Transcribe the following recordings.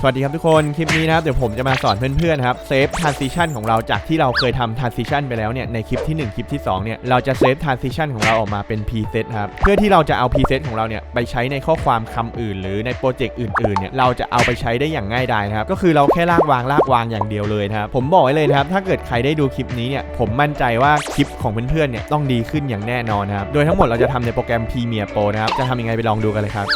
สวัสดีครับทุกคน คลิปนี้นะครับ เดี๋ยวผมจะมาสอนเพื่อนๆครับเซฟ transition ของเราจากที่เราเคยทำ transition ไปแล้วเนี่ยในคลิปที่ 1 คลิปที่ 2 เนี่ย เราจะเซฟ transition ของเราออกมาเป็น preset ครับ เพื่อที่เราจะเอา preset ของเราเนี่ย ไปใช้ในข้อความคำอื่น หรือในโปรเจกต์อื่นๆเนี่ยเราจะเอาไปใช้ได้อย่างง่ายดายครับ ก็คือเราแค่ลากวางลากวางอย่างเดียวเลยนะครับผมบอกไว้เลยนะครับ ถ้าเกิดใครได้ดูคลิปนี้เนี่ยผมมั่นใจว่าคลิปของเพื่อนๆเนี่ยต้องดีขึ้นอย่างแน่นอนนะครับโดยทั้งหมดเราจะทำในโปรแกรม Premiere Pro นะครับจะทำยังไงไปลองดูกันเลยครับ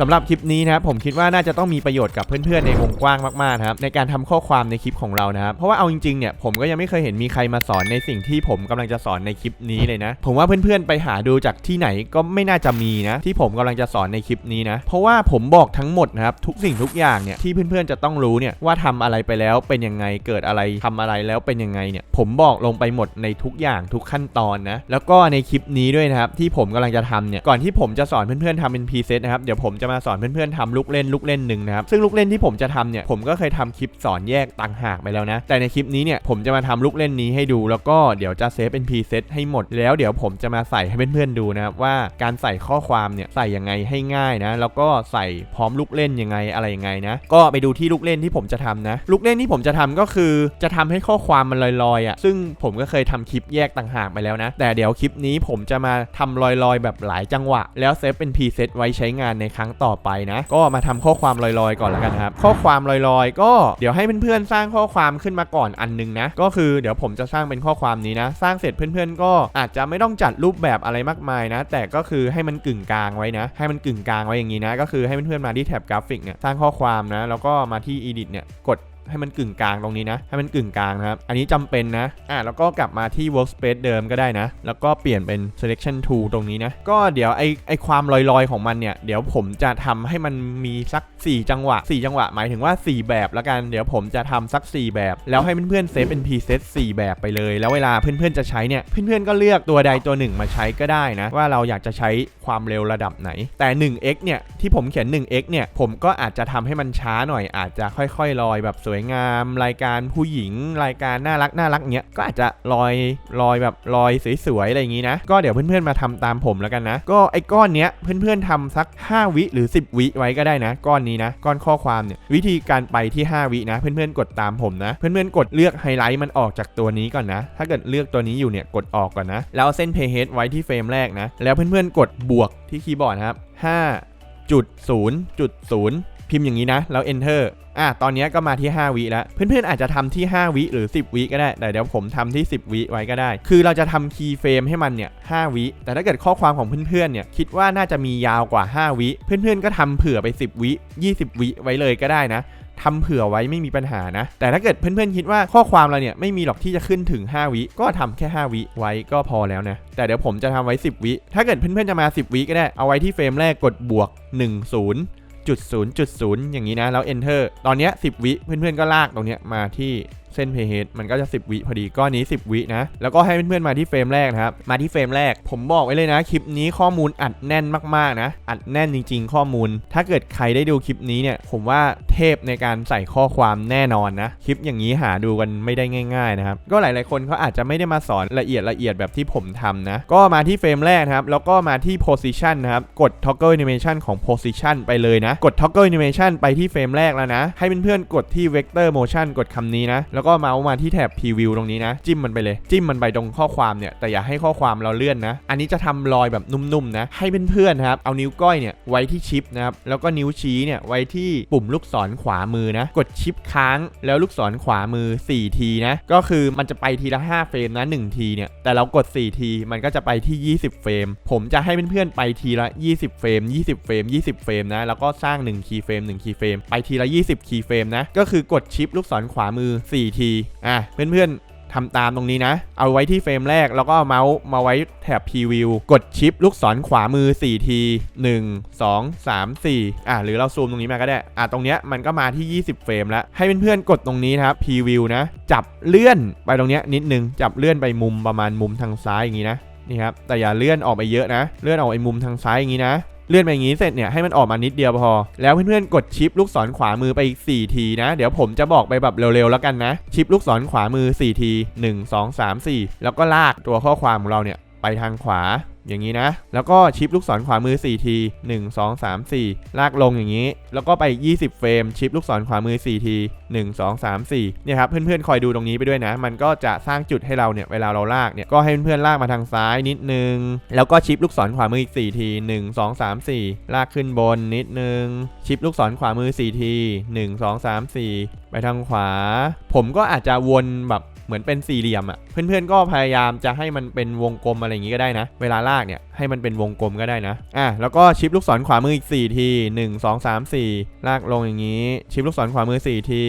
สำหรับคลิปนี้นะครับผมคิดว่าน่าจะต้องมีประโยชน์กับเพื่อนๆในวงกว้างมากๆนะครับในการทำข้อความในคลิปของเรานะครับเพราะว่าเอาจริงๆเนี่ยผมก็ยังไม่เคยเห็นมีใครมาสอนในสิ่งที่ผมกำลังจะสอนในคลิปนี้เลยนะ ผมว่าเพื่อนๆไปหาดูจากที่ไหนก็ไม่น่าจะมีนะ ที่ผมกำลังจะสอนในคลิปนี้นะ เพราะว่าผมบอกทั้งหมดนะครับทุกสิ่งทุกอย่างเนี่ยที่เพื่อนๆจะต้องรู้เนี่ยว่าทำอะไรไปแล้วเป็นยังไงเกิดอะไรทำอะไรแล้วเป็นยังไงเนี่ยผมบอกลงไปหมดในทุกอย่างทุกขั้นตอนนะแล้วก็ในคลิปนี้ด้วยนะครับที่ผมกำลังจะทำเนี่ยก่อนที่ผมจะสอนเพื่อนๆทำเป็นพรีเซตนะครับเดี๋ยวผมจะมาสอนเพื่อนๆทำลูกเล่นลูกเล่นหนึ่งนะครับซึ่งลูกเล่นที่ผมจะทำเนี่ยผมก็เคยทำคลิปสอนแยกต่างหากไปแล้วนะ แต่ในคลิปนี้เนี่ยผมจะมาทำลูกเล่นนี้ให้ดู แล้วก็เดี๋ยวจะเซฟเป็นพรีเซตให้หมดแล้วเดี๋ยวผมจะมาใส่ให้เพื่อนๆดูนะครับว่าการใส่ข้อความเนี่ยใส่ยังไงให้ง่ายนะแล้วก็ใส่พร้อมลูกเล่นยังไงอะไรยังไงนะก็ไปดูที่ลูกเล่นที่ผมจะทำนะ ลูกเล่นที่ผมจะทำก็คือจะทำให้ข้อความมันลอยๆอะซึ่งผมก็เคยทำคลิปแยกต่างหากไปแล้วนะ แต่เดี๋ยวคลิปนี้ผมจะมาทำลอยๆ แบบหลายจังหวะ แล้วเซฟเป็นพรีเซตไว้ใช้งานในครั้งต่อไปนะ ก็มาทำข้อความลอยๆ ก่อนแล้วกันครับ ข้อความลอยๆ ก็เดี๋ยวให้เพื่อนๆสร้างข้อความขึ้นมาก่อนอันหนึงนะ ก็คือเดี๋ยวผมจะสร้างเป็นข้อความนี้นะ สร้างเสร็จเพื่อนๆ ก็อาจจะไม่ต้องจัดรูปแบบอะไรมากมายนะ แต่ก็คือให้มันกึ่งกลางไว้นะ ให้มันกึ่งกลางไว้อย่างนี้นะ ก็คือให้เพื่อนๆมาที่แท็บกราฟิกเนี่ยสร้างข้อความนะ แล้วก็มาที่ edit เนี่ยกด ให้มันกึ่งกลางตรงนี้นะ ให้มันกึ่งกลางนะครับ อันนี้จำเป็นนะ อะแล้วก็กลับมาที่ workspace เดิมก็ได้นะ แล้วก็เปลี่ยนเป็น selection tool ตรงนี้นะ ก็เดี๋ยวไอไอความลอยๆของมันเนี่ย เดี๋ยวผมจะทำให้มันมีสัก 4 จังหวะ 4 จังหวะ หมายถึงว่า 4 แบบแล้วกัน เดี๋ยวผมจะทำสัก 4 แบบ แล้วให้เพื่อนๆเซฟเป็น preset 4 แบบไปเลย แล้วเวลาเพื่อนๆจะใช้เนี่ย เพื่อนๆก็เลือกตัวใดตัวหนึ่งมาใช้ก็ได้นะ ว่าเราอยากจะใช้ความเร็วระดับไหน แต่ 1x เนี่ย ที่ผมเขียน 1x เนี่ย ผมก็อาจจะทำให้มันช้าหน่อย อาจจะค่อยๆลอยแบบสวยงาม รายการผู้หญิง รายการน่ารักน่ารักเงี้ยก็อาจจะลอยลอยแบบลอยสวยๆอะไรอย่างงี้นะก็เดี๋ยวเพื่อนๆมาทำตามผมแล้วกันนะ ก็ไอ้ก้อนเนี้ยเพื่อนๆทำสัก 5 วิหรือ 10 วิไว้ก็ได้นะ ก้อนนี้นะ ก้อนข้อความเนี่ยวิธีการไปที่ 5 วินะ เพื่อนๆกดตามผมนะ เพื่อนๆกดเลือกไฮไลท์มันออกจากตัวนี้ก่อนนะ ถ้าเกิดเลือกตัวนี้อยู่เนี่ยกดออกก่อนนะ แล้วเส้น playhead ไว้ที่เฟรมแรกนะ แล้วเพื่อนๆกดบวกที่คีย์บอร์ดครับ5จุด0จุด0 พิมพ์อย่างนี้นะ แล้ว enter อะตอนนี้ก็มาที่ 5 วิแล้ว เพื่อนๆอาจจะทำที่ 5 วิหรือ 10 วิก็ได้ แต่เดี๋ยวผมทำที่ 10 วิไว้ก็ได้ คือเราจะทำคีย์เฟรมให้มันเนี่ย5วิ แต่ถ้าเกิดข้อความของเพื่อนๆเนี่ยคิดว่าน่าจะมียาวกว่า 5 วิ เพื่อนๆก็ทำเผื่อไป 10 วิ 20 วิไว้เลยก็ได้นะทำเผื่อไว้ไม่มีปัญหานะ แต่ถ้าเกิดเพื่อนๆคิดว่าข้อความเราเนี่ยไม่มีหรอกที่จะขึ้นถึง 5 วิ ก็ทำแค่ 5 วิไว้ก็พอแล้วนะ แต่เดี๋ยวผมจะทำไว้ 10 วิ ถ้าเกิดเพื่อนๆจะมา 10 วิก็ได้ เอาไว้ที่เฟรมแรกกดบวก 1 0 จุดศูนย์จุดศูนย์อย่างนี้นะแล้ว enter ตอนเนี้ย10 วิเพื่อนๆก็ลากตรงเนี้ยมาที่ เส้นเพย์เฮดมันก็จะ 10 วิพอดีก้อนนี้ 10 วินะ แล้วก็ให้เพื่อนๆมาที่เฟรมแรกนะครับ มาที่เฟรมแรก ผมบอกไว้เลยนะ คลิปนี้ข้อมูลอัดแน่นมากๆนะ อัดแน่นจริง ๆ ข้อมูล ถ้าเกิดใครได้ดูคลิปนี้เนี่ย ผมว่าเทพในการใส่ข้อความแน่นอนนะ คลิปอย่างนี้หาดูกันไม่ได้ง่ายๆนะครับ ก็หลายๆคนเขาอาจจะไม่ได้มาสอนละเอียดละเอียดแบบที่ผมทำนะ ก็มาที่เฟรมแรกนะครับ แล้วก็มาที่ position นะครับ กด toggle animation ของ position ไปเลยนะ กด toggle animation ไปที่เฟรมแรกแล้วนะ ให้เพื่อนๆกดที่ vector motion กดคำนี้นะแล้วก็เมาส์มาที่แถบ preview ตรงนี้นะ จิ้มมันไปเลย จิ้มมันไปตรงข้อความเนี่ย แต่อย่าให้ข้อความเราเลื่อนนะ อันนี้จะทำรอยแบบนุ่มๆนะ ให้เพื่อนๆนะครับ เอานิ้วก้อยเนี่ยไว้ที่ชิปนะครับ แล้วก็นิ้วชี้เนี่ยไว้ที่ปุ่มลูกศรขวามือนะ กดชิปค้างแล้วลูกศรขวามือ 4 ทีนะ ก็คือมันจะไปทีละ 5 เฟรมนะ 1 ทีเนี่ย แต่เรากด 4 ที มันก็จะไปที่ 20 เฟรม ผมจะให้เพื่อนๆไปทีละ 20 เฟรม 20 เฟรม 20 เฟรมนะ แล้วก็สร้าง1คีย์เฟรม1คีย์เฟรม ไปทีละ 20 คีย์เฟรมนะ ก็คือกดชิปลูกศรขวามือ 4ทีอะเพื่อนๆทำตามตรงนี้นะ เอาไว้ที่เฟรมแรก แล้วก็เอาเมาส์มาไว้แถบ preview กดชิปลูกศรขวามือ 4 ที 1 2 3 4 อะหรือเราซูมตรงนี้มาก็ได้ อะตรงเนี้ยมันก็มาที่ 20 เฟรมแล้ว ให้เพื่อนๆกดตรงนี้นะครับ preview นะ จับเลื่อนไปตรงเนี้ยนิดนึง จับเลื่อนไปมุมประมาณมุมทางซ้ายอย่างนี้นะ นี่ครับ แต่อย่าเลื่อนออกไปเยอะนะ เลื่อนออกไปมุมทางซ้ายอย่างนี้นะ เลื่อนไปอย่างนี้เสร็จเนี่ยให้มันออกมานิดเดียวพอ แล้วเพื่อนๆกดชิปลูกศรขวามือไปอีก 4 ทีนะ เดี๋ยวผมจะบอกไปแบบเร็วๆแล้วกันนะ ชิปลูกศรขวามือ 4 ที 1 2 3 4 แล้วก็ลากตัวข้อความของเราเนี่ยไปทางขวา อย่างนี้นะ แล้วก็ชิปลูกศรขวามือ 4 ที 1 2 3 4 ลากลงอย่างนี้ แล้วก็ไป 20 เฟรม ชิปลูกศรขวามือ 4 ที 1 2 3 4 เนี่ยครับ เพื่อนๆ คอยดูตรงนี้ไปด้วยนะ มันก็จะสร้างจุดให้เราเนี่ย เวลาเราลากเนี่ย ก็ให้เพื่อนๆ ลากมาทางซ้ายนิดนึง แล้วก็ชิปลูกศรขวามืออีก 4 ที 1 2 3 4 ลากขึ้นบนนิดนึง ชิปลูกศรขวามือ 4 ที 1 2 3 4 ไปทางขวา ผมก็อาจจะวนแบบเหมือนเป็นสี่เหลี่ยมอะ่ะเพื่อนๆก็พยายามจะให้มันเป็นวงกลมอะไรอย่างงี้ก็ได้นะ เวลาลากเนี่ยให้มันเป็นวงกลมก็ได้นะอะแล้วก็ชิปลูกศรขวามืออีก 4 ที 1 2 3 4 ลากลงอย่างนี้ ชิปลูกศรขวามือ 4 ที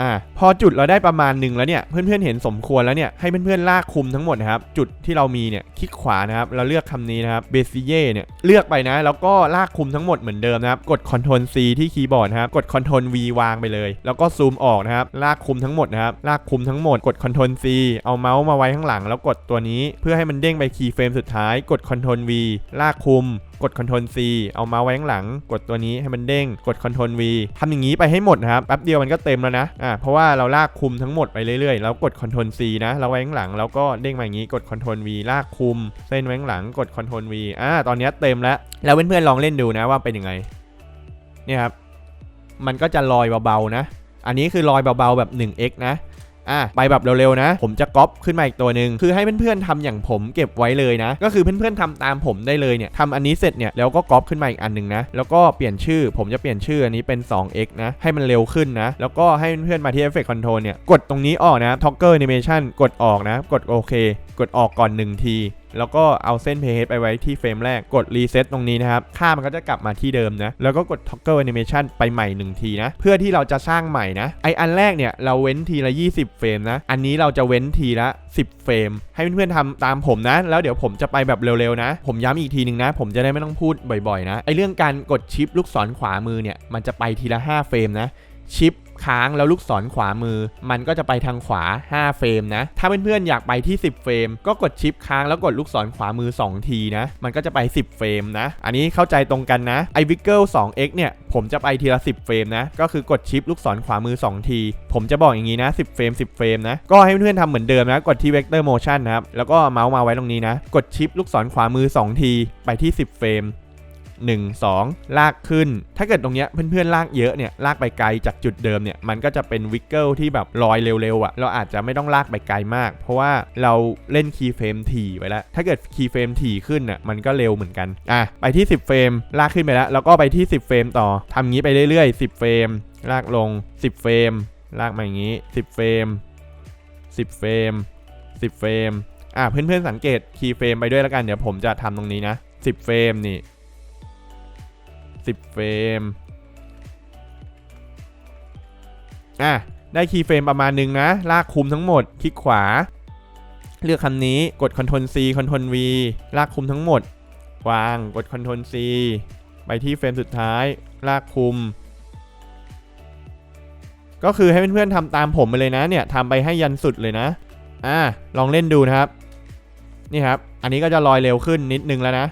อะพอจุดเราได้ประมาณหนึ่งแล้วเนี่ยเพื่อนๆเห็นสมควรแล้วเนี่ยให้เพื่อนๆลากคุมทั้งหมดนะครับจุดที่เรามีเนี่ยคลิกขวานะครับเราเลือกคำนี้นะครับเบซิเย่เนี่ยเลือกไปนะ แล้วก็ลากคุมทั้งหมดเหมือนเดิมนะครับกด Ctrl C ที่คีย์บอร์ดนะครับกด Ctrl V วางไปเลย แล้วก็ซูมออกนะครับลากคุมทั้งหมดนะครับลากคุมทั้งหมดกด Ctrl C เอาเมาส์มาไว้ข้างหลังแล้วกดตัวนี้ เพื่อให้มันเด้งไปคีย์เฟรมสุดท้าย กด Ctrl V ลากคุม กด Ctrl C เอาเมาส์ไว้ข้างหลัง กดตัวนี้ให้มันเด้ง กด Ctrl V ทำอย่างนี้ไปให้หมดนะครับแป๊บเดียวมันก็เต็มแล้วนะอ่าเพราะว่าเราลากคุมทั้งหมดไปเรื่อยๆ แล้วกด Ctrl C นะเราไว้ข้างหลังแล้วก็เด้งมาอย่างนี้กด Ctrl V ลากคุม เส้นไว้ข้างหลังกด Ctrl V อ่าตอนนี้เต็มแล้วแล้วเพื่อนๆลองเล่นดูนะว่าเป็นยังไงเนี่ยครับมันก็จะลอยเบาๆนะ อันนี้คือลอยเบาๆแบบ 1x นะ อะไปแบบเร็วๆนะ ผมจะก๊อปขึ้นมาอีกตัวหนึ่งคือให้เพื่อนๆทำอย่างผมเก็บไว้เลยนะ ก็คือเพื่อนๆทำตามผมได้เลยเนี่ยทำอันนี้เสร็จเนี่ยแล้วก็ก๊อปขึ้นมาอีกอันหนึ่งนะแล้วก็เปลี่ยนชื่อผมจะเปลี่ยนชื่ออันนี้เป็น 2x นะให้มันเร็วขึ้นนะ แล้วก็ให้เพื่อนๆมาที่ Effect Control เนี่ยกดตรงนี้ออกนะ Toggle Animation กดออกนะ กดโอเค กดออกก่อน1ที แล้วก็เอาเส้น playhead ไปไว้ที่เฟรมแรกกด reset ตรงนี้นะครับ ค่ามันก็จะกลับมาที่เดิมนะ แล้วก็กด toggle animation ไปใหม่ 1 ทีนะ เพื่อที่เราจะสร้างใหม่นะ ไออันแรกเนี่ยเราเว้นทีละ 20 เฟรมนะ อันนี้เราจะเว้นทีละ 10 เฟรม ให้เพื่อนๆทำตามผมนะ แล้วเดี๋ยวผมจะไปแบบเร็วๆนะ ผมย้ำอีกทีหนึ่งนะ ผมจะได้ไม่ต้องพูดบ่อยๆนะ ไอเรื่องการกดชิปลูกศรขวามือเนี่ย มันจะไปทีละ 5 เฟรมนะ ชิป ค้างแล้วลูกศรขวามือ มันก็จะไปทางขวา 5 เฟรมนะ ถ้าเพื่อนๆอยากไปที่ 10 เฟรม ก็กดชิปค้างแล้วกดลูกศรขวามือ 2 ทีนะ มันก็จะไป 10 เฟรมนะ อันนี้เข้าใจตรงกันนะไอวิกเกิล 2x เนี่ย ผมจะไปทีละ 10 เฟรมนะ ก็คือกดชิปลูกศรขวามือ 2 ที ผมจะบอกอย่างนี้นะ 10 เฟรม 10 เฟรมนะ ก็ให้เพื่อนๆทำเหมือนเดิมนะ กดที่ Vector Motion นะครับ แล้วก็เมาส์มาไว้ตรงนี้นะ กดชิปลูกศรขวามือ 2 ที ไปที่ 10 เฟรม 1 2 ลากขึ้น ถ้าเกิดตรงเนี้ยเพื่อนๆลากเยอะเนี่ยลากไปไกลจากจุดเดิมเนี่ยมันก็จะเป็นวิกเกิลที่แบบลอยเร็วๆอะ่ะเราอาจจะไม่ต้องลากไปไกลมาก เพราะว่าเราเล่นคีย์เฟรมถี่ไว้แล้ว ถ้าเกิดคีย์เฟรมถี่ขึ้นอะมันก็เร็วเหมือนกันอะไปที่ 10เฟรมลากขึ้นไปแล้วแล้วก็ไปที่ 10เฟรมต่อทำงี้ไปเรื่อยๆ 10เฟรมลากลง 10เฟรมลากมาอย่างนี้ 10เฟรม10เฟรม10เฟรมอะเพื่อนๆสังเกตคีย์เฟรมไปด้วยแล้วกันเดี๋ยวผมจะทำตรงนี้นะ 10เฟรมนี่ 10 เฟรม อะ ได้คีย์เฟรมประมาณนึงนะ ลากคุมทั้งหมด คลิกขวา เลือกคำนี้ กด Ctrl C Ctrl V ลากคุมทั้งหมด วาง กด Ctrl C ไปที่เฟรมสุดท้าย ลากคุม ก็คือให้เพื่อนๆทำตามผมไปเลยนะเนี่ยทำไปให้ยันสุดเลยนะ อะลองเล่นดูนะครับ นี่ครับ อันนี้ก็จะลอยเร็วขึ้นนิดนึงแล้วนะ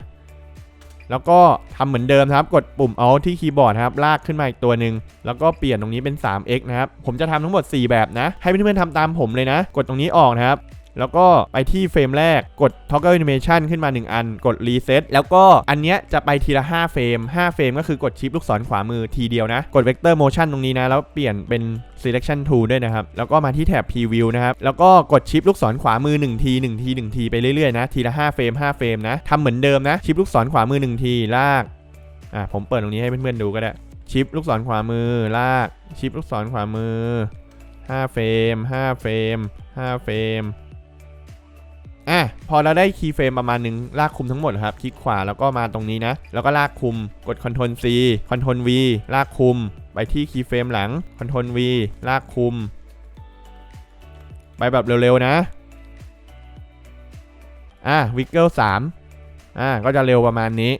แล้วก็ทำเหมือนเดิมครับกดปุ่ม Alt ที่คีย์บอร์ดครับลากขึ้นมาอีกตัวหนึ่งแล้วก็เปลี่ยนตรงนี้เป็น 3x นะครับผมจะทำทั้งหมด 4 แบบนะ ให้เพื่อนๆทำตามผมเลยนะ กดตรงนี้ออกนะครับ แล้วก็ไปที่เฟรมแรกกด Toggle Animation ขึ้นมา 1 อัน กด Reset แล้วก็อันเนี้ยจะไปทีละ 5 เฟรม 5 เฟรมก็คือกดชิปลูกศรขวามือทีเดียวนะ กด Vector Motion ตรงนี้นะ แล้วเปลี่ยนเป็น Selection Tool ด้วยนะครับ แล้วก็มาที่แถบ Preview นะครับ แล้วก็กดชิปลูกศรขวามือ 1 ที 1 ที 1 ทีไปเรื่อยๆนะ ทีละ 5 เฟรม 5 เฟรมนะ ทำเหมือนเดิมนะ ชิปลูกศรขวามือ 1 ที ลาก อะ ผมเปิดตรงนี้ให้เพื่อนๆดูก็ได้ ชิปลูกศรขวามือ ลาก ชิปลูกศรขวามือ 5 เฟรม 5 เฟรม 5 เฟรม พอเราได้คีย์เฟรมประมาณหนึ่งลากคุมทั้งหมดครับ คลิกขวาแล้วก็มาตรงนี้นะ แล้วก็ลากคุม กด Ctrl C Ctrl V ลากคุม ไปที่คีย์เฟรมหลัง Ctrl V ลากคุม ไปแบบเร็วๆนะ อะวิกเกิล3อะก็จะเร็วประมาณนี้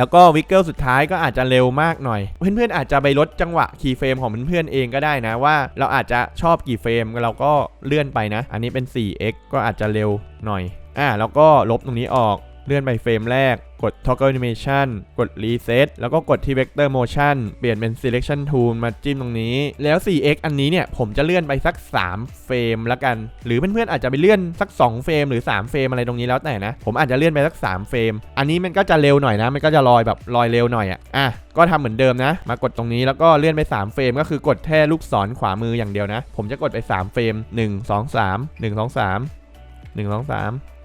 แล้วก็วิกเกิลสุดท้ายก็อาจจะเร็วมากหน่อย เพื่อนๆอาจจะไปลดจังหวะคีย์เฟรมของเพื่อนๆเองก็ได้นะว่า เราอาจจะชอบกี่เฟรมเราก็เลื่อนไปนะ อันนี้เป็น 4x ก็อาจจะเร็วหน่อยอ่าแล้วก็ลบตรงนี้ออกเลื่อนไปเฟรมแรก กด toggle animation กด reset แล้วก็กดที่ vector motion เปลี่ยนเป็น selection tool มาจิ้มตรงนี้ แล้ว 4x อันนี้เนี่ย ผมจะเลื่อนไปสัก 3 เฟรมละกัน หรือเพื่อนๆอาจจะไปเลื่อนสัก 2 เฟรมหรือ 3 เฟรมอะไรตรงนี้แล้วแต่นะ ผมอาจจะเลื่อนไปสัก 3 เฟรม อันนี้มันก็จะเร็วหน่อยนะ มันก็จะลอยแบบลอยเร็วหน่อยอะอะ ก็ทำเหมือนเดิมนะ มากดตรงนี้แล้วก็เลื่อนไป 3 เฟรม ก็คือกดแค่ลูกศรขวามืออย่างเดียวนะ ผมจะกดไป 3 เฟรม 1 2 3 1 2 3 1 2 3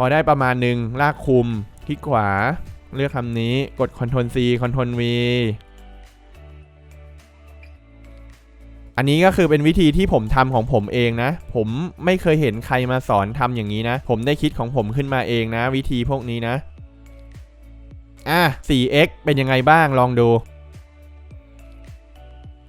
พอได้ประมาณหนึ่งลากคุม คลิกขวา เลือกคำนี้กด Ctrl C Ctrl V อันนี้ก็คือเป็นวิธีที่ผมทำของผมเองนะ ผมไม่เคยเห็นใครมาสอนทำอย่างนี้นะ ผมได้คิดของผมขึ้นมาเองนะ วิธีพวกนี้นะ อะ 4x เป็นยังไงบ้างลองดู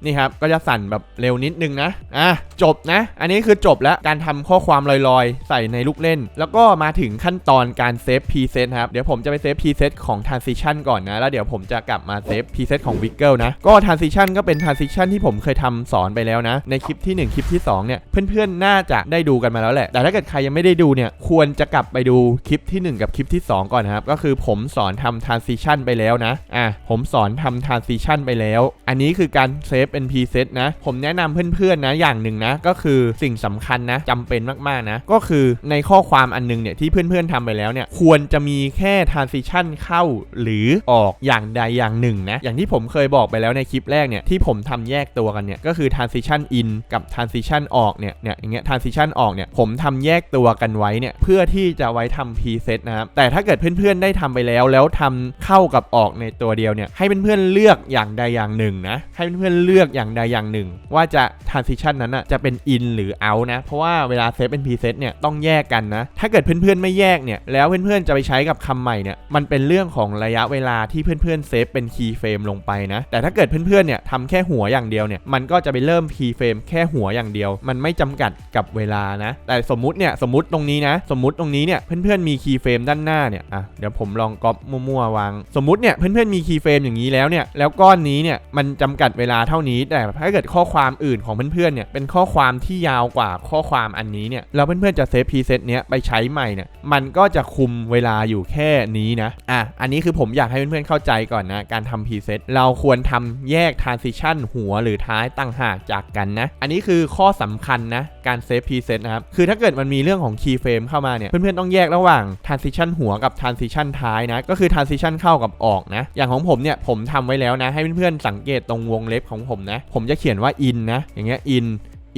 นี่ครับก็จะสั่นแบบเร็วนิดนึงนะอะจบนะ อันนี้คือจบแล้วการทำข้อความลอยๆ ใส่ในลูกเล่น แล้วก็มาถึงขั้นตอนการเซฟ preset ครับเดี๋ยวผมจะไปเซฟ preset ของ transition ก่อนนะ แล้วเดี๋ยวผมจะกลับมาเซฟ preset ของ wiggle นะ ก็ transition ก็เป็น transition ที่ผมเคยทำสอนไปแล้วนะ ในคลิปที่ 1 คลิปที่ 2 เนี่ย เพื่อนๆ น่าจะได้ดูกันมาแล้วแหละ แต่ถ้าเกิดใครยังไม่ได้ดูเนี่ยควรจะกลับไปดูคลิปที่ 1 กับคลิปที่ 2 ก่อนนะครับก็คือผมสอนทำ transition ไปแล้วนะอะผมสอนทำ transition ไปแล้ว อันนี้คือการเซฟเป็น preset นะ ผมแนะนำเพื่อนๆนะอย่างหนึ่งนะ ก็คือสิ่งสำคัญนะจำเป็นมากๆนะ ก็คือในข้อความอันนึงเนี่ยที่เพื่อนๆทำไปแล้วเนี่ยควรจะมีแค่ transition เข้าหรือออกอย่างใดอย่างหนึ่งนะ อย่างที่ผมเคยบอกไปแล้วในคลิปแรกเนี่ยที่ผมทำแยกตัวกันเนี่ยก็คือ transition in กับ transition ออกเนี่ยเนี่ยอย่างเงี้ย transition ออกเนี่ยผมทำแยกตัวกันไว้เนี่ยเพื่อที่จะไว้ทำ preset นะครับแต่ถ้าเกิดเพื่อนๆได้ทำไปแล้ว แล้วทำเข้ากับออกในตัวเดียวเนี่ยให้เพื่อนๆเลือกอย่างใดอย่างหนึ่งนะให้เพื่อนๆเลือกือกอย่างใดอย่างหนึ่ง ว่าจะ transition นั้นอะจะเป็น in หรือ out นะ เพราะว่าเวลาเซฟเป็น preset เนี่ยต้องแยกกันนะ ถ้าเกิดเพื่อนๆไม่แยกเนี่ยแล้วเพื่อนๆจะไปใช้กับคำใหม่เนี่ยมันเป็นเรื่องของระยะเวลาที่เพื่อนๆเซฟเป็น key frame ลงไปนะ แต่ถ้าเกิดเพื่อนๆเนี่ยทำแค่หัวอย่างเดียวเนี่ยมันก็จะไปเริ่ม key frame แค่หัวอย่างเดียว มันไม่จำกัดกับเวลานะ แต่สมมุติเนี่ยสมมติตรงนี้นะ สมมติตรงนี้เนี่ยเพื่อนๆมี key frame ด้านหน้าเนี่ยอะเดี๋ยวผมลองก๊อปมั่วๆวาง สมมติเนี่ยเพื่อนๆมี key frame อย่างนี้แล้วเนี่ยแล้วก้อนนี้เนี่ยมันจำกัดเวลาเท่านี้แต่ถ้าเกิดข้อความอื่นของเพื่อนๆเนี่ยเป็นข้อความที่ยาวกว่าข้อความอันนี้เนี่ยแล้วเพื่อนๆจะเซฟ preset เนี้ยไปใช้ใหม่เนี่ยมันก็จะคุมเวลาอยู่แค่นี้นะอะอันนี้คือผมอยากให้เพื่อนๆเข้าใจก่อนนะการทำ preset เราควรทำแยก transition หัวหรือท้ายต่างหากจากกันนะอันนี้คือข้อสำคัญนะการเซฟ preset นะครับคือถ้าเกิดมันมีเรื่องของ key frame เข้ามาเนี่ยเพื่อนๆต้องแยกระหว่าง transition หัวกับ transition ท้ายนะก็คือ transition เข้ากับออกนะอย่างของผมเนี่ยผมทำไว้แล้วนะให้เพื่อนๆสังเกตตรงวงเล็บของผมผมนะ ผมจะเขียนว่า in นะ อย่างเงี้ย in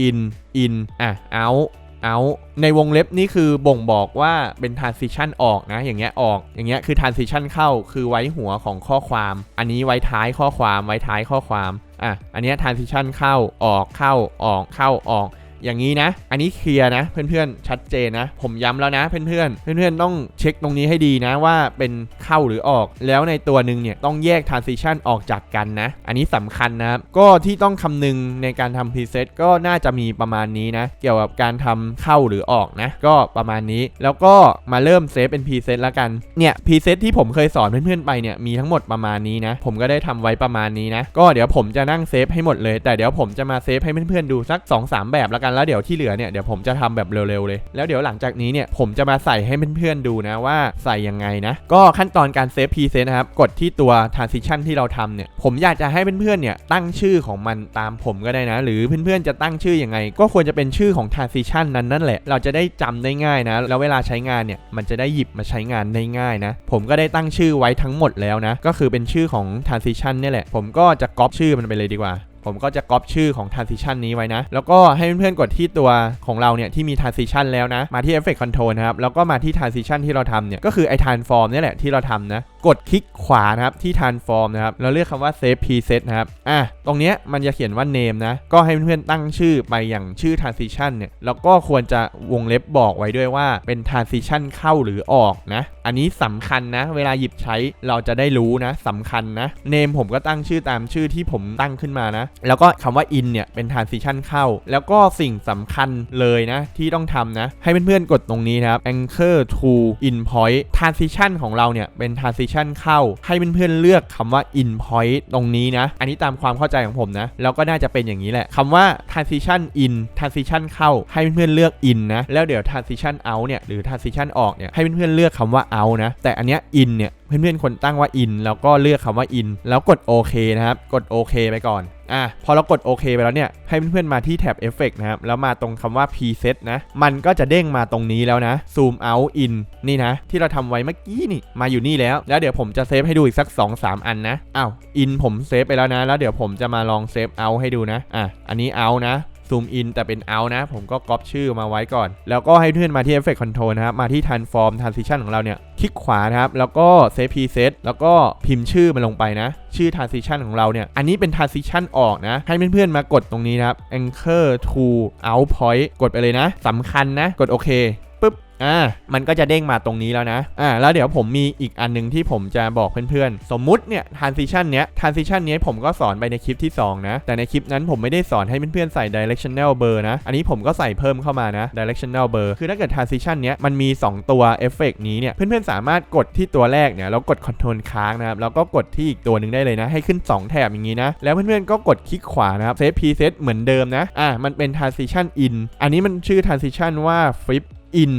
in in อะ out out ในวงเล็บนี่คือบ่งบอกว่าเป็น transition ออกนะ อย่างเงี้ยออก อย่างเงี้ยคือ transition เข้า คือไว้หัวของข้อความ อันนี้ไว้ท้ายข้อความ ไว้ท้ายข้อความ อะ อันเนี้ย transition เข้า ออก เข้า ออก เข้า ออก อย่างนี้นะ อันนี้เคลียร์นะเพื่อนๆชัดเจนนะ ผมย้ำแล้วนะเพื่อนๆเพื่อนๆต้องเช็คตรงนี้ให้ดีนะว่าเป็นเข้าหรือออก แล้วในตัวหนึ่งเนี่ยต้องแยก transition ออกจากกันนะ อันนี้สำคัญนะครับก็ที่ต้องคำนึงในการทำ preset ก็น่าจะมีประมาณนี้นะ เกี่ยวกับการทำเข้าหรือออกนะ ก็ประมาณนี้แล้วก็มาเริ่มเซฟเป็น preset แล้วกันเนี่ย preset ที่ผมเคยสอนเพื่อนๆไปเนี่ยมีทั้งหมดประมาณนี้นะ ผมก็ได้ทำไว้ประมาณนี้นะ ก็เดี๋ยวผมจะนั่งเซฟให้หมดเลย แต่เดี๋ยวผมจะมาเซฟให้เพื่อนๆดูสัก 2-3 แบบแล้วกันแล้วเดี๋ยวที่เหลือเนี่ยเดี๋ยวผมจะทำแบบเร็วๆเลย แล้วเดี๋ยวหลังจากนี้เนี่ยผมจะมาใส่ให้เพื่อนๆดูนะว่าใส่ยังไงนะ ก็ขั้นตอนการเซฟ preset นะครับกดที่ตัว transition ที่เราทำเนี่ยผมอยากจะให้เพื่อนๆเนี่ยตั้งชื่อของมันตามผมก็ได้นะ หรือเพื่อนๆจะตั้งชื่อยังไง ก็ควรจะเป็นชื่อของ transition นั้นนั่นแหละ เราจะได้จำได้ง่ายนะ แล้วเวลาใช้งานเนี่ยมันจะได้หยิบมาใช้งานได้ง่ายนะ ผมก็ได้ตั้งชื่อไว้ทั้งหมดแล้วนะ ก็คือเป็นชื่อของ transition นี่แหละ ผมก็จะก๊อปชื่อมันไปเลยดีกว่า ผมก็จะก๊อปชื่อของ transition นี้ไว้นะ แล้วก็ให้เพื่อนๆกดที่ตัวของเราเนี่ยที่มี transition แล้วนะ มาที่ effect control นะครับ แล้วก็มาที่ transition ที่เราทำเนี่ย ก็คือไอ้ transform เนี่ยแหละที่เราทำนะกดคลิกขวานะครับที่ transform นะครับแล้วเลือกคำว่า save preset นะครับอะตรงเนี้ยมันจะเขียนว่า name นะ ก็ให้เพื่อนๆตั้งชื่อไปอย่างชื่อ transition เนี่ยแล้วก็ควรจะวงเล็บบอกไว้ด้วยว่าเป็น transition เข้าหรือออกนะ อันนี้สำคัญนะ เวลาหยิบใช้เราจะได้รู้นะสำคัญนะ name ผมก็ตั้งชื่อตามชื่อที่ผมตั้งขึ้นมานะ แล้วก็คำว่า in เนี่ยเป็น transition เข้า แล้วก็สิ่งสำคัญเลยนะที่ต้องทำนะ ให้เพื่อนๆกดตรงนี้นะครับ anchor to in point transition ของเราเนี่ยเป็น transition position เข้า ให้เพื่อนๆเลือกคำว่า in point ตรงนี้นะ อันนี้ตามความเข้าใจของผมนะ แล้วก็น่าจะเป็นอย่างนี้แหละคำว่า transition in transition เข้า ให้เพื่อนๆเลือก in นะ แล้วเดี๋ยว transition out เนี่ย หรือ transition ออกเนี่ย ให้เพื่อนๆเลือกคำว่า out นะ แต่อันเนี้ย in เนี่ย เพื่อนๆคนตั้งว่า in แล้วก็เลือกคำว่า in แล้วกดโอเคนะครับ กดโอเคไปก่อนอะพอเรากดโอเคไปแล้วเนี่ย ให้เพื่อนๆมาที่แท็บ Effect นะครับ แล้วมาตรงคำว่า preset นะ มันก็จะเด้งมาตรงนี้แล้วนะ zoom out in นี่นะ ที่เราทำไว้เมื่อกี้นี่ มาอยู่นี่แล้ว แล้วเดี๋ยวผมจะเซฟให้ดูอีกสัก 2-3 อันนะ อ้าว in ผมเซฟไปแล้วนะ แล้วเดี๋ยวผมจะมาลองเซฟ out ให้ดูนะ อะ อันนี้ out นะ ซูมอินแต่เป็นเอานะ ผมก็ก๊อปชื่อมาไว้ก่อน แล้วก็ให้เพื่อนมาที่ Effect Control นะครับ มาที่ Transform Transition ของเราเนี่ย คลิกขวานะครับ แล้วก็ Save Preset แล้วก็พิมพ์ชื่อมันลงไปนะ ชื่อ Transition ของเราเนี่ย อันนี้เป็น Transition ออกนะ ให้เพื่อนๆมากดตรงนี้นะครับ Anchor to Out Point กดไปเลยนะสำคัญนะ กดโอเค อ่ามันก็จะเด้งมาตรงนี้แล้วนะอ่าแล้วเดี๋ยวผมมีอีกอันหนึงที่ผมจะบอกเพื่อนๆ สมมุติเนี่ย transition เนี้ย transition เนี้ยผมก็สอนไปในคลิปที่ 2 นะ แต่ในคลิปนั้นผมไม่ได้สอนให้เพื่อนๆใส่ directional blur นะ อันนี้ผมก็ใส่เพิ่มเข้ามานะ directional blur คือถ้าเกิด transition เนี้ยมันมี 2 ตัวเอฟเฟกนี้เนี่ยเพื่อนๆสามารถกดที่ตัวแรกเนี่ยแล้วกด control ค้างนะครับแล้วก็กดที่อีกตัวหนึ่งได้เลยนะ ให้ขึ้น 2 แถบอย่างนี้นะ แล้วเพื่อนๆก็กดคลิกขวานะครับ save preset เหมือนเดิมนะอ่ามันเป็น transition in อันนี้มันชื่อ transition ว่า flip in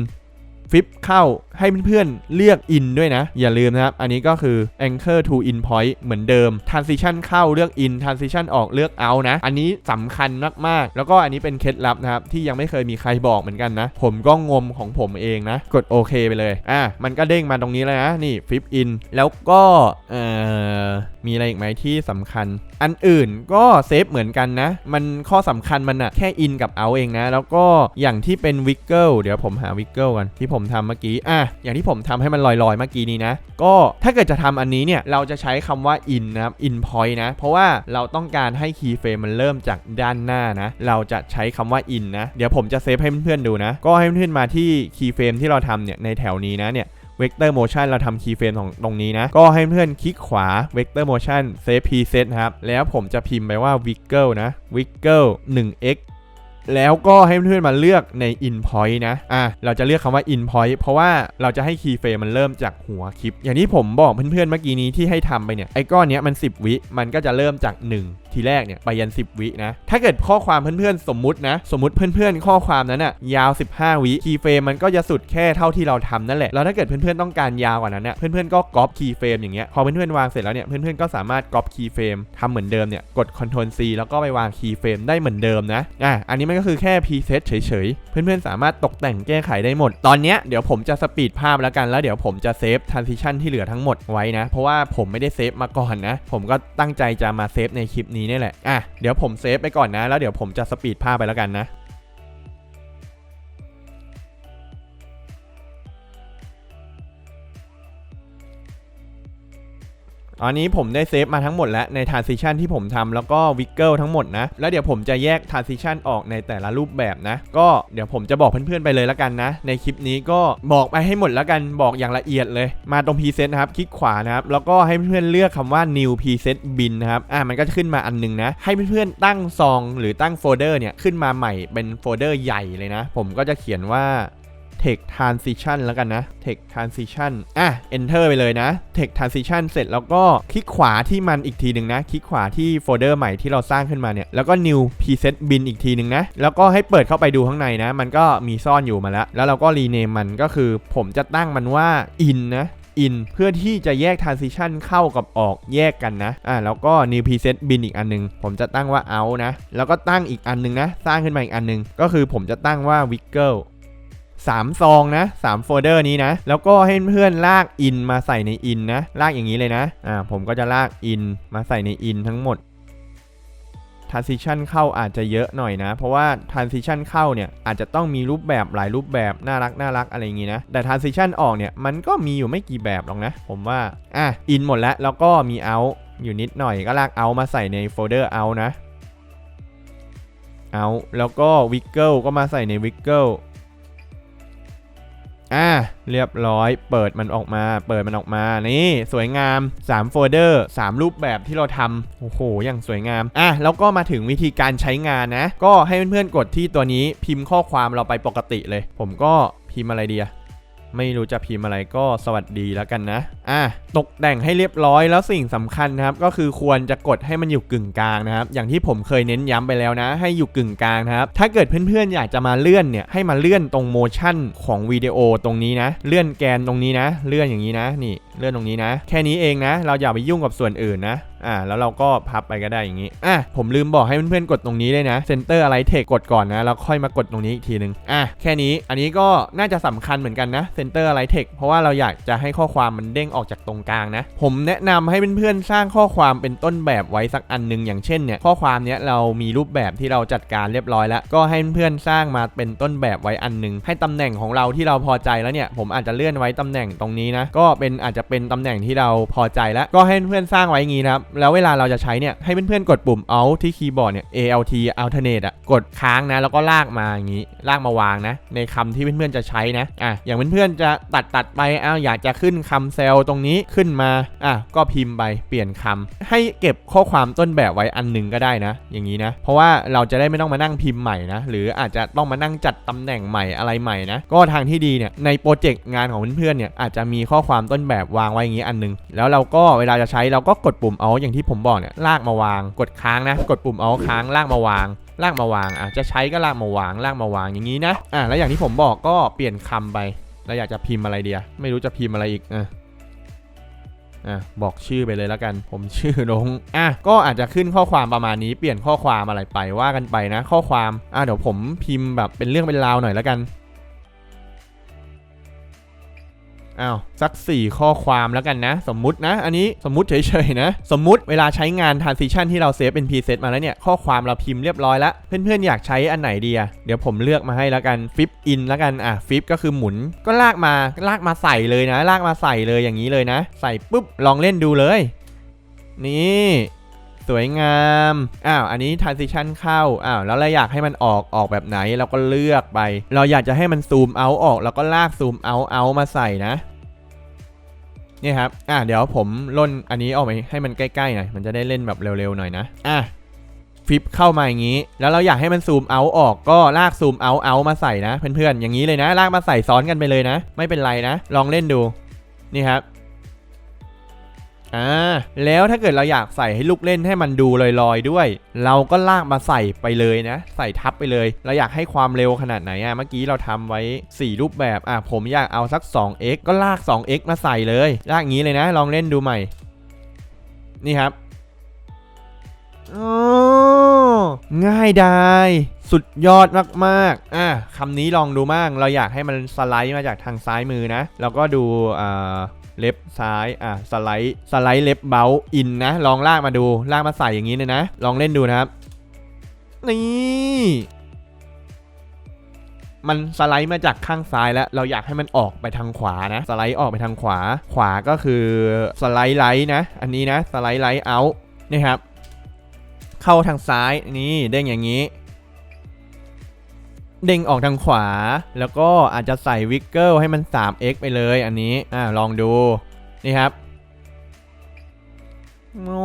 ฟิปเข้าให้เพื่อนๆเลือก in ด้วยนะ อย่าลืมนะครับ อันนี้ก็คือ anchor to in point เหมือนเดิม transition เข้าเลือก in transition ออกเลือก out นะ อันนี้สำคัญมากๆ แล้วก็อันนี้เป็นเคล็ดลับนะครับ ที่ยังไม่เคยมีใครบอกเหมือนกันนะ ผมก็งมของผมเองนะ กดโอเคไปเลย อะ มันก็เด้งมาตรงนี้แล้วนะ นี่ flip in แล้วก็เอ่อมีอะไรอีกไหมที่สำคัญ อันอื่นก็เซฟเหมือนกันนะ มันข้อสำคัญมันอะแค่ in กับ out เองนะ แล้วก็อย่างที่เป็น wiggle เดี๋ยวผมหา wiggle กันที่ผมทำเมื่อกี้ อะอย่างที่ผมทำให้มันลอยๆเมื่อกี้นี้นะ ก็ถ้าเกิดจะทำอันนี้เนี่ย เราจะใช้คำว่า in นะครับ in point นะ เพราะว่าเราต้องการให้ key frame มันเริ่มจากด้านหน้านะ เราจะใช้คำว่า in นะ เดี๋ยวผมจะเซฟให้เพื่อนๆดูนะ ก็ให้เพื่อนๆมาที่ key frame ที่เราทำเนี่ยในแถวนี้นะเนี่ย Vector Motion เราทำ Keyframe ของตรงนี้นะ ก็ให้เพื่อนคลิกขวา Vector Motion Save Preset ครับ แล้วผมจะพิมพ์ไปว่า Wiggle นะ Wiggle 1x แล้วก็ให้เพื่อนๆมาเลือกใน in point นะ อะ เราจะเลือกคำว่า in point เพราะว่าเราจะให้ keyframe มันเริ่มจากหัวคลิป อย่างที่ผมบอกเพื่อนๆเมื่อกี้นี้ที่ให้ทำไปเนี่ย ไอ้ก้อนเนี้ยมัน 10 วิ มันก็จะเริ่มจาก 1 ทีแรกเนี่ยไปยัน 10 วินะ ถ้าเกิดข้อความเพื่อนๆ สมมุตินะ สมมุติเพื่อนๆ ข้อความนั้นอะยาว 15 วิ keyframe มันก็จะสุดแค่เท่าที่เราทำนั่นแหละ แล้วถ้าเกิดเพื่อนๆ ต้องการยาวกว่านั้นเนี่ยเพื่อนๆ ก็ก๊อป keyframe อย่างเงี้ย พอเพื่อนๆ วางเสร็จแล้วเนี่ย เพื่อนๆ ก็สามารถก๊อป keyframe ทำเหมือนเดิมเนี่ย กด Ctrl C แล้วก็ไปวาง keyframe ได้เหมือนเดิมนะ อะ อันนี้ันก็คือแค่พรีเซตเฉยๆ เพื่อนๆ สามารถตกแต่งแก้ไขได้หมด ตอนนี้เดี๋ยวผมจะสปีดภาพแล้วกัน แล้วเดี๋ยวผมจะเซฟทรานซิชันที่เหลือทั้งหมดไว้นะ เพราะว่าผมไม่ได้เซฟมาก่อนนะ ผมก็ตั้งใจจะมาเซฟในคลิปนี้นี่แหละ อะ เดี๋ยวผมเซฟไปก่อนนะ แล้วเดี๋ยวผมจะสปีดภาพไปแล้วกันนะ อันนี้ผมได้เซฟมาทั้งหมดแล้วใน transition ที่ผมทำแล้วก็ wiggle ทั้งหมดนะ แล้วเดี๋ยวผมจะแยก transition ออกในแต่ละรูปแบบนะ ก็เดี๋ยวผมจะบอกเพื่อนๆไปเลยล้วกันนะ ในคลิปนี้ก็บอกไปให้หมดล้วกันบอกอย่างละเอียดเลย มาตรง preset นะครับ คลิกขวานะครับ แล้วก็ให้เพื่อนๆเลือกคำว่า new preset bin นะครับ อะมันก็จะขึ้นมาอันหนึงนะ ให้เพื่อนๆตั้งซอง หรือตั้งโฟลเดอร์เนี่ยขึ้นมาใหม่เป็นโฟลเดอร์ใหญ่เลยนะ ผมก็จะเขียนว่า text transition แล้วกันนะ text transition อะ enter ไปเลยนะ text transition เสร็จแล้วก็คลิกขวาที่มันอีกทีหนึ่งนะ คลิกขวาที่โฟลเดอร์ใหม่ที่เราสร้างขึ้นมาเนี่ย แล้วก็ new preset bin อีกทีหนึ่งนะ แล้วก็ให้เปิดเข้าไปดูข้างในนะ มันก็มีซ่อนอยู่มาแล้ว แล้วเราก็ rename มันก็คือผมจะตั้งมันว่า in นะ in เพื่อที่จะแยก transition เข้ากับออกแยกกันนะ อ่าแล้วก็ new preset bin อีกอันหนึง ผมจะตั้งว่า out นะ แล้วก็ตั้งอีกอันหนึงนะ สร้างขึ้นมาอีกอันนึง ก็คือผมจะตั้งว่า wiggle 3 ซองนะ3โฟลเดอร์นี้นะ แล้วก็ให้เพื่อนลาก in มาใส่ใน in นนะ ลากอย่างนี้เลยนะ อ่า ผมก็จะลาก in มาใส่ใน in ทั้งหมด transition เข้าอาจจะเยอะหน่อยนะ เพราะว่า transition เข้าเนี่ยอาจจะต้องมีรูปแบบหลายรูปแบบน่ารักน่ารักอะไรอย่างงี้นะ แต่ transition ออกเนี่ยมันก็มีอยู่ไม่กี่แบบหรอกนะ ผมว่า อะ in หมดแล้ว แล้วก็มี out อยู่นิดหน่อยก็ลาก out มาใส่ในโฟลเดอร์ out นะ out แล้วก็ wiggle ก็มาใส่ใน wiggle อ่าเรียบร้อย เปิดมันออกมา เปิดมันออกมานี่สวยงาม 3 โฟลเดอร์ 3 รูปแบบที่เราทำโอ้โหอย่างสวยงามอะแล้วก็มาถึงวิธีการใช้งานนะ ก็ให้เพื่อนๆกดที่ตัวนี้พิมพ์ข้อความเราไปปกติเลย ผมก็พิมพ์อะไรดีอะ ไม่รู้จะพิมพ์อะไรก็สวัสดีแล้วกันนะ อะตกแต่งให้เรียบร้อยแล้วสิ่งสำคัญนะครับ ก็คือควรจะกดให้มันอยู่กึ่งกลางนะครับ อย่างที่ผมเคยเน้นย้ำไปแล้วนะ ให้อยู่กึ่งกลางนะครับ ถ้าเกิดเพื่อนๆอยากจะมาเลื่อนเนี่ยให้มาเลื่อนตรงโมชั่นของวิดีโอตรงนี้นะ เลื่อนแกนตรงนี้นะ เลื่อนอย่างนี้นะ นี่ เลื่อนตรงนี้นะ แค่นี้เองนะ เราอย่าไปยุ่งกับส่วนอื่นนะ อ่าแล้วเราก็พับไปก็ได้อย่างนี้อะผมลืมบอกให้เพื่อนๆกดตรงนี้เลยนะ Center Align Text กดก่อนนะแล้วค่อยมากดตรงนี้อีกทีนึงอะแค่นี้อันนี้ก็น่าจะสำคัญเหมือนกันนะ Center Align Text เพราะว่าเราอยากจะให้ข้อความมันเด้งออกจากตรงกลางนะ ผมแนะนำให้เพื่อนๆสร้างข้อความเป็นต้นแบบไว้สักอันหนึงอย่างเช่นเนี่ยข้อความเนี้ยเรามีรูปแบบที่เราจัดการเรียบร้อยแล้ว ก็ให้เพื่อนๆสร้างมาเป็นต้นแบบไว้อันหนึง ให้ตำแหน่งของเราที่เราพอใจแล้วเนี่ยผมอาจจะเลื่อนไว้ตำแหน่งตรงนี้นะก็เป็นอาจจะเป็นตำแหน่งที่เราพอใจแล้วก็ให้เพื่อนๆสร้างไว้งี้นะครับแล้วเวลาเราจะใช้เนี่ยให้เพื่อนๆกดปุ่ม Alt ที่คีย์บอร์ดเนี่ย ALT alternate อะกดค้างนะแล้วก็ลากมาอย่างนี้ลากมาวางนะ ในคำที่เพื่อนๆจะใช้นะอะอย่างเพื่อนๆจะตัดตัดไปอ้าวอยากจะขึ้นคำเซลล์ตรงนี้ขึ้นมาอะก็พิมพ์ไปเปลี่ยนคำให้เก็บข้อความต้นแบบไว้อันหนึ่งก็ได้นะ อย่างนี้นะ เพราะว่าเราจะได้ไม่ต้องมานั่งพิมพ์ใหม่นะหรืออาจจะต้องมานั่งจัดตำแหน่งใหม่อะไรใหม่นะก็ทางที่ดีเนี่ยในโปรเจกต์งานของเพื่อนๆเนี่ยอาจจะมีข้อความต้นแบบวางไว้อย่างนี้อันหนึง แล้วเราก็เวลาจะใช้เราก็กดปุ่มเอาอย่างที่ผมบอกเนี่ยลากมาวาง กดค้างนะ กดปุ่มเอาค้างลากมาวาง ลากมาวางอะจะใช้ก็ลากมาวาง ลากมาวางอย่างนี้นะอะแล้วอย่างที่ผมบอกก็เปลี่ยนคำไปเราอยากจะพิมพ์อะไรเดียไม่รู้จะพิมพ์อะไรอีกอะอะบอกชื่อไปเลยแล้วกัน ผมชื่อลงอะก็อาจจะขึ้นข้อความประมาณนี้เปลี่ยนข้อความอะไรไปว่ากันไปนะ ข้อความอะเดี๋ยวผมพิมพ์แบบเป็นเรื่องเป็นราวหน่อยแล้วกัน อ้าวสัก 4 ข้อความแล้วกันนะ สมมุตินะ อันนี้สมมุติเฉยๆนะ สมมุติเวลาใช้งาน transition ที่เราเซฟเป็น preset มาแล้วเนี่ย ข้อความเราพิมพ์เรียบร้อยแล้ว เพื่อนๆ อยากใช้อันไหนดีอะเดี๋ยวผมเลือกมาให้แล้วกัน flip in แล้วกันอะ flip ก็คือหมุน ก็ลากมาลากมาใส่เลยนะ ลากมาใส่เลยอย่างนี้เลยนะ ใส่ปุ๊บลองเล่นดูเลย นี่ สวยงามอ้าวอันนี้ transition เข้าอ้าวแล้วเราอยากให้มันออกออกแบบไหนเราก็เลือกไป เราอยากจะให้มันซูมเอาออกแล้วก็ลากซูมเอาเอามาใส่นะนี่ครับ อะ เดี๋ยวผมล่นอันนี้ออกไปให้มันใกล้ๆหน่อย มันจะได้เล่นแบบเร็วๆหน่อยนะ อะฟิปเข้ามาอย่างนี้ แล้วเราอยากให้มันซูมเอาออกก็ลากซูมเอาเอามาใส่นะ เพื่อนๆ อย่างนี้เลยนะ ลากมาใส่ซ้อนกันไปเลยนะ ไม่เป็นไรนะ ลองเล่นดู นี่ครับ อ่าแล้วถ้าเกิดเราอยากใส่ให้ลูกเล่นให้มันดูลอยๆด้วย เราก็ลากมาใส่ไปเลยนะ ใส่ทับไปเลย เราอยากให้ความเร็วขนาดไหนอะเมื่อกี้เราทำไว้ 4 รูปแบบอะผมอยากเอาสัก 2x ก็ลาก 2x มาใส่เลย ลากงี้เลยนะ ลองเล่นดูใหม่ นี่ครับอง่ายดายสุดยอดมากๆ อะคำนี้ลองดูมั่งเราอยากให้มันสไลด์มาจากทางซ้ายมือนะ แล้วก็ดูอ่า เล็บซ้ายอะสไลด์สไลด์เล็บเบลอินนะลองลากมาดูลากมาใส่อย่างนี้เลยนะ ลองเล่นดูนะครับ นี่มันสไลด์มาจากข้างซ้ายแล้ว เราอยากให้มันออกไปทางขวานะ สไลด์ออกไปทางขวา ขวาก็คือสไลด์ไลท์นะ อันนี้นะ สไลด์ไลท์เอาท์นี่ครับ เข้าทางซ้ายนี่เด้งอย่างนี้ เด้งออกทางขวา แล้วก็อาจจะใส่วิกเกิลให้มัน 3x ไปเลยอันนี้อ่าลองดู นี่ครับโอ้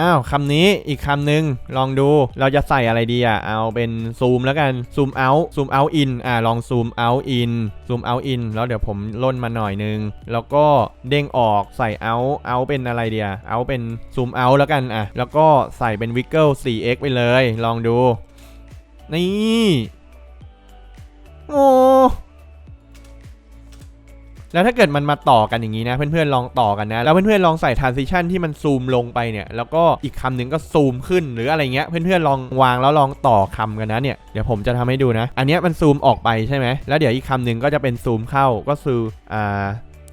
อ้าวคำนี้อีกคำหนึ่งลองดูเราจะใส่อะไรดีอะเอาเป็นซูมแล้วกันซูมเอาซูมเอาอินอ่าลองซูมเอาอินซูมเอาอินแล้วเดี๋ยวผมล่นมาหน่อยนึง แล้วก็เด้งออกใส่เอาเอาเป็นอะไรเดียเอาเป็นซูมเอาแล้วกันอะแล้วก็ใส่เป็นวิกเกิล 4x ไปเลย ลองดู นี่ โอ้ แล้วถ้าเกิดมันมาต่อกันอย่างนี้นะ เพื่อนๆลองต่อกันนะ แล้วเพื่อนๆลองใส่ transition ที่มันซูมลงไปเนี่ย แล้วก็อีกคำหนึ่งก็ซูมขึ้นหรืออะไรเงี้ย เพื่อนๆลองวางแล้วลองต่อคำกันนะเนี่ย เดี๋ยวผมจะทำให้ดูนะ อันนี้มันซูมออกไปใช่ไหม แล้วเดี๋ยวอีกคำหนึ่งก็จะเป็นซูมเข้า ก็คืออ่า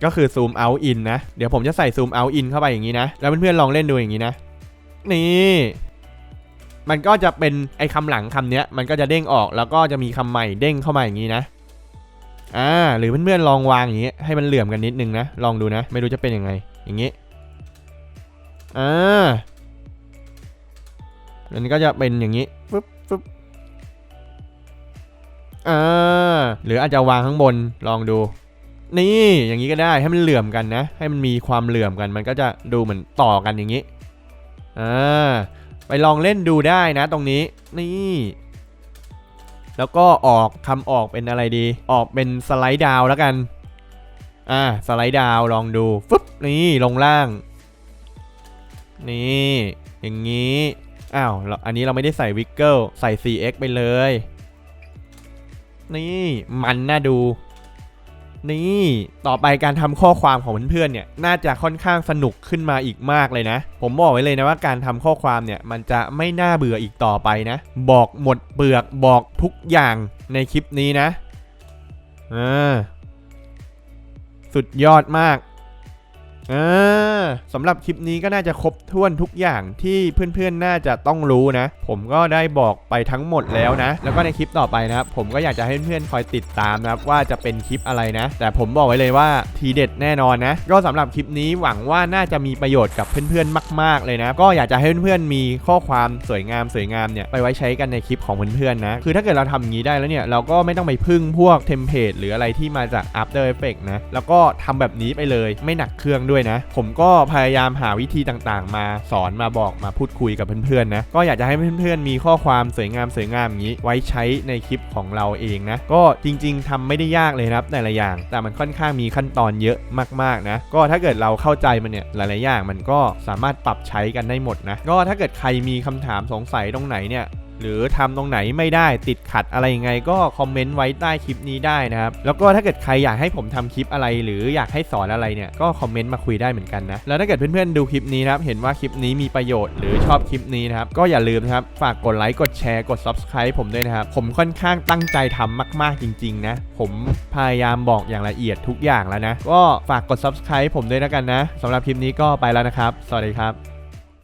ก็คือซูม out in นนะ เดี๋ยวผมจะใส่ซูม out in เข้าไปอย่างนี้นะ แล้วเพื่อนๆลองเล่นดูอย่างนี้นะ นี่มันก็จะเป็นไอ้คำหลังคำเนี้ย มันก็จะเด้งออกแล้วก็จะมีคำใหม่เด้งเข้ามาอย่างนี้นะ อ่าหรือเพื่อนๆลองวางอย่างนี้ให้มันเหลื่อมกันนิดนึงนะลองดูนะ ไม่รู้จะเป็นยังไง อย่างนี้อ่ามันก็จะเป็นอย่างนี้ปึ๊บปึ๊บอ่าหรืออาจจะวางข้างบนลองดู นี่อย่างนี้ก็ได้ให้มันเหลื่อมกันนะ ให้มันมีความเหลื่อมกัน มันก็จะดูเหมือนต่อกันอย่างนี้อ่าไปลองเล่นดูได้นะตรงนี้ นี่ แล้วก็ออกคำออกเป็นอะไรดี ออกเป็นสไลด์ดาวแล้วกัน อ่าสไลด์ดาวลองดูฟึบนี่ลงล่าง นี่อย่างนี้อ้าวเราอันนี้เราไม่ได้ใส่วิกเกิลใส่ 4x ไปเลย นี่มันน่าดู นี่ต่อไปการทำข้อความของเพื่อนๆเนี่ยน่าจะค่อนข้างสนุกขึ้นมาอีกมากเลยนะ ผมบอกไว้เลยนะว่าการทำข้อความเนี่ยมันจะไม่น่าเบื่ออีกต่อไปนะ บอกหมดเปลือกบอกทุกอย่างในคลิปนี้นะอ่าสุดยอดมาก อ่าสำหรับคลิปนี้ก็น่าจะครบถ้วนทุกอย่างที่เพื่อนๆ น่าจะต้องรู้นะ ผมก็ได้บอกไปทั้งหมดแล้วนะ แล้วก็ในคลิปต่อไปนะครับ ผมก็อยากจะให้เพื่อนๆ คอยติดตามนะครับ ว่าจะเป็นคลิปอะไรนะ แต่ผมบอกไว้เลยว่าทีเด็ดแน่นอนนะ ก็สำหรับคลิปนี้หวังว่าน่าจะมีประโยชน์กับเพื่อนๆ มาก ๆ เลยนะ ก็อยากจะให้เพื่อนๆ มีข้อความสวยงามสวยงามเนี่ยไปไว้ใช้กันในคลิปของเพื่อนๆ นะ คือถ้าเกิดเราทำอย่างนี้ได้แล้วเนี่ย เราก็ไม่ต้องไปพึ่งพวกเทมเพลตหรืออะไรที่มาจาก After Effects นะ แล้วก็ทำแบบนี้ไปเลยไม่หนักเครื่องด้วยนะ ผมก็พยายามหาวิธีต่างๆ มาสอนมาบอกมาพูดคุยกับเพื่อนๆนะ ก็อยากจะให้เพื่อนๆ มีข้อความสวยงามสวยงามอย่างนี้ ไว้ใช้ในคลิปของเราเองนะ ก็จริงๆทำไม่ได้ยากเลยนะครับแต่ละอย่าง แต่มันค่อนข้างมีขั้นตอนเยอะมากๆนะ ก็ถ้าเกิดเราเข้าใจมันเนี่ยหลายๆอย่างมันก็สามารถปรับใช้กันได้หมดนะ ก็ถ้าเกิดใครมีคำถามสงสัยตรงไหนเนี่ย หรือทำตรงไหนไม่ได้ติดขัดอะไรยังไงก็คอมเมนต์ไว้ใต้คลิปนี้ได้นะครับ แล้วก็ถ้าเกิดใครอยากให้ผมทำคลิปอะไร หรืออยากให้สอนอะไรเนี่ยก็คอมเมนต์มาคุยได้เหมือนกันนะแล้วถ้าเกิดเพื่อนๆดูคลิปนี้นะครับเห็นว่าคลิปนี้มีประโยชน์หรือชอบคลิปนี้นะครับก็อย่าลืมนะครับฝากกดไลค์กดแชร์กด subscribe ผมด้วยนะครับผมค่อนข้างตั้งใจทำมากๆจริง ๆ นะ ผมพยายามบอกอย่างละเอียดทุกอย่างแล้วนะ ก็ฝากกด subscribe ผมด้วยแล้วกันนะสำหรับคลิปนี้ก็ไปแล้วนะครับ สวัสดีครับ